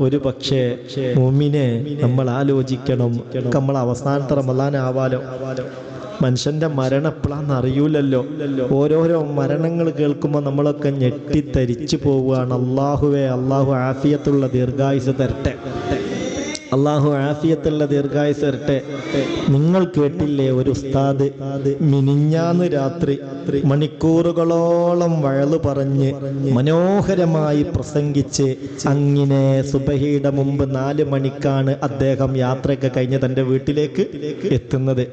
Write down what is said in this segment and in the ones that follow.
ഒരു പക്ഷേ മുമിനെ നമ്മൾ ആലോചിക്കണം. നമ്മൾ അവസാനത്തെ റമദാൻ ആവാലോ? മനുഷ്യന്റെ എപ്പോഴാന്ന് അറിയൂലല്ലോ. ഓരോരോ മരണങ്ങൾ കേൾക്കുമ്പോൾ നമ്മളൊക്കെ ഞെട്ടിത്തരിച്ചു പോവുകയാണ്. അള്ളാഹുവേ അള്ളാഹു ആഫിയത്തുള്ള ദീർഘായുസ് തരട്ടെ. അള്ളാഹു ആഫിയത്തുള്ള ദീർഘായുസ് വരട്ടെ നിങ്ങൾ കേട്ടില്ലേ ഒരു ഉസ്താദ്? മിനിഞ്ഞാന്ന് രാത്രി മണിക്കൂറുകളോളം വഴലു പറഞ്ഞ് മനോഹരമായി പ്രസംഗിച്ച് അങ്ങനെ സുബഹിയുടെ മുമ്പ് നാല് മണിക്കാണ് അദ്ദേഹം യാത്രയൊക്കെ കഴിഞ്ഞ് തന്റെ വീട്ടിലേക്ക് എത്തുന്നത്.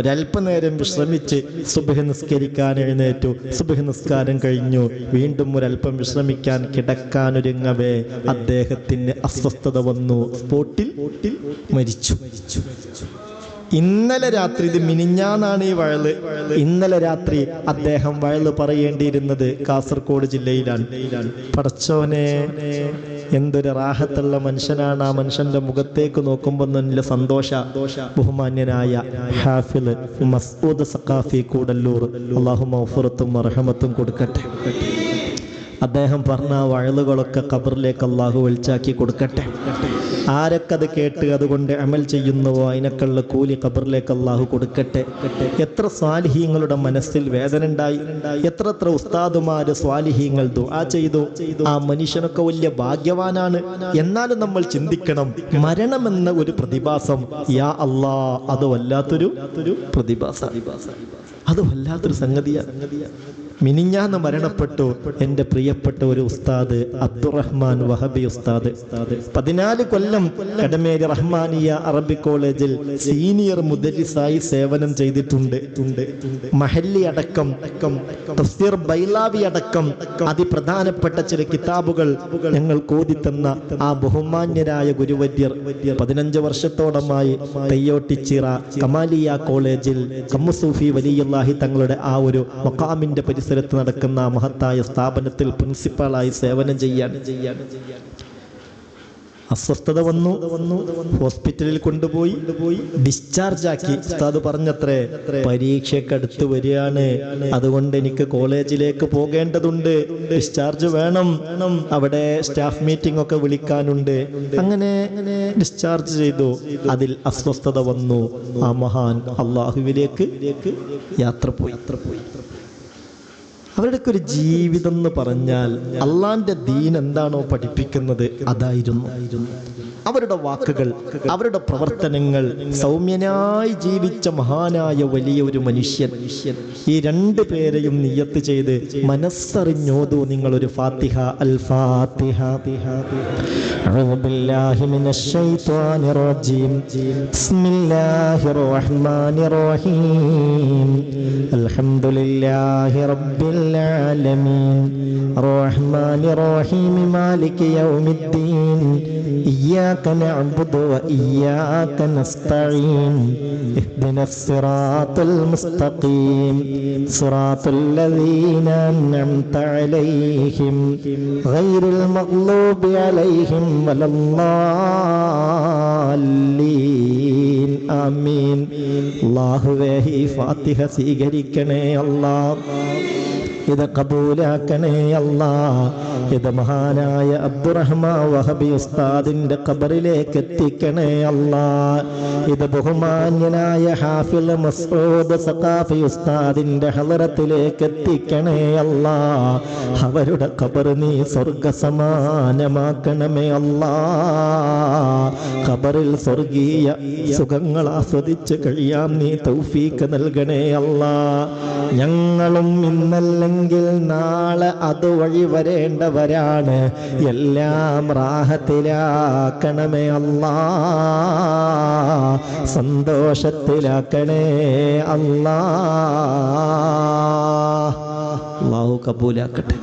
ഒരല്പനേരം വിശ്രമിച്ച് സുബഹി നിസ്കരിക്കാൻ എഴുന്നേറ്റു. സുബഹി നിസ്കാരം കഴിഞ്ഞു. വീണ്ടും ഒരല്പം വിശ്രമിക്കാൻ കിടക്കാനൊരുങ്ങവേ അദ്ദേഹത്തിന് അസ്വസ്ഥത വന്നു. സ്പോട്ടിൽ മരിച്ചു. ഇന്നലെ രാത്രി ഇത് മിനിഞ്ഞാന്നാണ് ഈ വയൽ. ഇന്നലെ രാത്രി അദ്ദേഹം വയൽ പറയേണ്ടിയിരുന്നത് കാസർഗോഡ് ജില്ലയിലാണ്. പടച്ചോനെ എന്തൊരു റാഹത്തുള്ള മനുഷ്യനാണ്. ആ മനുഷ്യന്റെ മുഖത്തേക്ക് നോക്കുമ്പോൾ നല്ല സന്തോഷ ബഹുമാന്യനായ ഹാഫിൽ മസ്ഊദ് സഖാഫി കൂടല്ലൂർ. അള്ളാഹു മൗഫുറത്തും മർഹമത്തും കൊടുക്കട്ടെ. അദ്ദേഹം പറഞ്ഞ ആ വഴലുകളൊക്കെ ഖബറിലേക്ക് അള്ളാഹു വലിച്ചാക്കി കൊടുക്കട്ടെ. ആരൊക്കെ അത് കേട്ട് അതുകൊണ്ട് അമൽ ചെയ്യുന്നുവോ അതിനൊക്കെയുള്ള കൂലി ഖബറിലേക്ക് അള്ളാഹു കൊടുക്കട്ടെ. എത്ര സ്വാലിഹീങ്ങളുടെ മനസ്സിൽ വേദന ഉണ്ടായി. എത്ര എത്ര ഉസ്താദുമാര് സ്വാലിഹീങ്ങൾ ദുആ ചെയ്തു. ആ മനുഷ്യനൊക്കെ വലിയ ഭാഗ്യവാനാണ്. എന്നാലും നമ്മൾ ചിന്തിക്കണം മരണമെന്ന ഒരു പ്രതിഭാസം യാ അള്ളാ അത് വല്ലാത്തൊരു പ്രതിഭാസ അത് വല്ലാത്തൊരു സംഗതിയാണ്. മിനിഞ്ഞാന്ന് മരണപ്പെട്ടു എന്റെ പ്രിയപ്പെട്ട ഒരു ഉസ്താദ് അബ്ദുറഹ്മാൻ വഹബി ഉസ്താദ്. പതിനാല് കൊല്ലം കടമേരി റഹ്മാനിയ അറബി കോളേജിൽ സീനിയർ മുദരിസായി സേവനം ചെയ്തിട്ടുണ്ട്. മഹല്ലി അടക്കം തഫ്സീർ ബൈലാവി അടക്കം അതിപ്രധാനപ്പെട്ട ചില കിതാബുകൾ ഞങ്ങൾ കോതിത്തന്ന ആ ബഹുമാന്യരായ ഗുരുവര്യർ പതിനഞ്ച് വർഷത്തോളമായി തെയ്യോട്ടിച്ചിറ കമാലിയ കോളേജിൽ കമ്മുസൂഫി വലിയല്ലാഹി തങ്ങളുടെ ആ ഒരു മക്കാമിന്റെ പരിസരത്ത് നടക്കുന്ന മഹത്തായ സ്ഥാപനത്തിൽ പ്രിൻസിപ്പാളായി സേവനം ചെയ്യാൻ അസ്വസ്ഥത വന്നു. വന്നു ഹോസ്പിറ്റലിൽ കൊണ്ടുപോയി. ഡിസ്ചാർജ് ആക്കി ഉസ്താദ് പറഞ്ഞത്രേ പരീക്ഷയ്ക്ക് അടുത്ത് വരികയാണ്. അതുകൊണ്ട് എനിക്ക് കോളേജിലേക്ക് പോകേണ്ടതുണ്ട്. ഡിസ്ചാർജ് വേണം. അവിടെ സ്റ്റാഫ് മീറ്റിംഗ് ഒക്കെ വിളിക്കാനുണ്ട്. അങ്ങനെ ഡിസ്ചാർജ് ചെയ്തു. അതിൽ അസ്വസ്ഥത വന്നു. ആ മഹാൻ അള്ളാഹുവിലേക്ക് യാത്ര പോയി യാത്ര പോയി. അവരുടെയൊക്കെ ഒരു ജീവിതം എന്ന് പറഞ്ഞാൽ അള്ളാന്റെ ദീൻ എന്താണോ പഠിപ്പിക്കുന്നത് അതായിരുന്നു. അവരുടെ വാക്കുകൾ അവരുടെ പ്രവർത്തനങ്ങൾ സൗമ്യനായി ജീവിച്ച മഹാനായ വലിയ ഒരു മനുഷ്യൻ ഈ രണ്ട് പേരെയും നിയത്ത് ചെയ്ത് മനസ്സറിഞ്ഞോതൂ നിങ്ങൾ ഒരു ഫാത്തിഹ അൽ ഫാത്തിഹ أعوذ بالله من الشيطان الرجيم بسم الله الرحمن الرحيم الحمد لله رب العالمين الرحمن الرحيم مالك يوم الدين إياك نعبد وإياك نستعين اهدنا الصراط المستقيم صراط الذين أنعمت عليهم غير المغلوب عليهم ولا الضالين ആമീൻ അള്ളാഹുവേ ഈ ഫാത്തിഹ സ്വീകരിക്കണേ അല്ലാ ഇത് കബൂലാക്കണേ അല്ലാ. ഇത് മഹാനായ അബ്ദുറഹ്മാ വഹബി ഉസ്താദിന്റെ ഖബറിലേക്ക് എത്തിക്കണേ അല്ലാ. ഇത് ബഹുമാന്യനായ ഹാഫിൽ മസ്ഊദ് സഖാഫി ഉസ്താദിന്റെ ഹലറത്തിലേക്ക് എത്തിക്കണേ അല്ലാ. അവരുടെ ഖബർ നീ സ്വർഗ സമാനമാക്കണമേ അല്ലാ. ഖബറിൽ സ്വർഗീയ സുഖങ്ങൾ ആസ്വദിച്ച് കഴിയാം നീ തൗഫീക്ക് നൽകണേ അല്ലാ. ഞങ്ങളും ഇന്നല്ലെങ്കിൽ നാളെ അതുവഴി വരേണ്ടവരാണ്. എല്ലാം റാഹത്തിലാക്കണമേ അല്ലാ. സന്തോഷത്തിലാക്കണേ അല്ലാ. കബൂലാക്കട്ടെ.